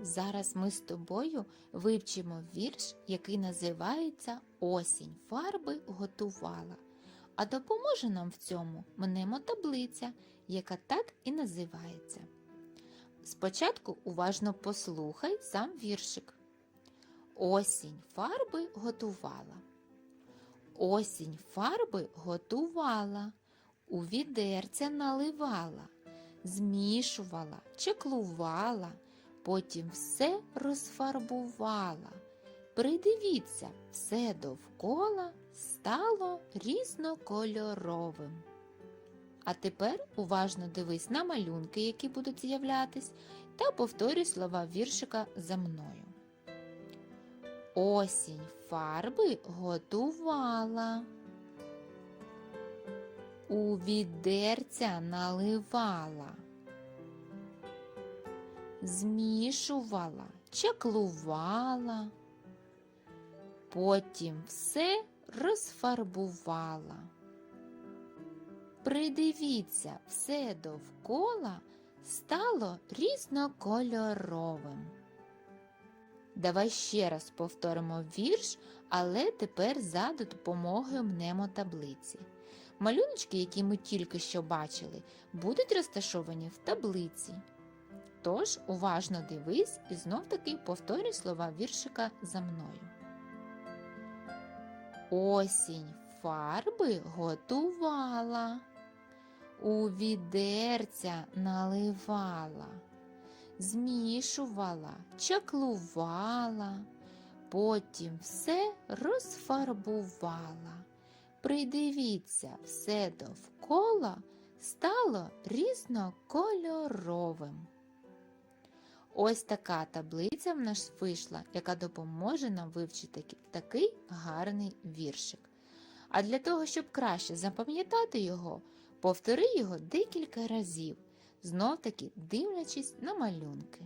Зараз ми з тобою вивчимо вірш, який називається Осінь фарби готувала. А допоможе нам в цьому мнемотаблиця, яка так і називається. Спочатку уважно послухай сам віршик. Осінь фарби готувала. Осінь фарби готувала, у відерця наливала, змішувала, чеклувала, потім все розфарбувала. Придивіться, все довкола стало різнокольоровим. А тепер уважно дивись на малюнки, які будуть з'являтись, та повторюй слова віршика за мною. Осінь фарби готувала. У відерця наливала, змішувала, чаклувала, потім все розфарбувала. Придивіться, все довкола стало різнокольоровим. Давай ще раз повторимо вірш, але тепер за допомогою мнемотаблиці. Малюночки, які ми тільки що бачили, будуть розташовані в таблиці. Тож уважно дивись і знов таки повторюй слова віршика за мною. Осінь фарби готувала, у відерця наливала, змішувала, чаклувала, потім все розфарбувала. Придивіться, все довкола стало різнокольоровим. Ось така таблиця в нас вийшла, яка допоможе нам вивчити такий гарний віршик. А для того, щоб краще запам'ятати його, повтори його декілька разів, знов таки дивлячись на малюнки.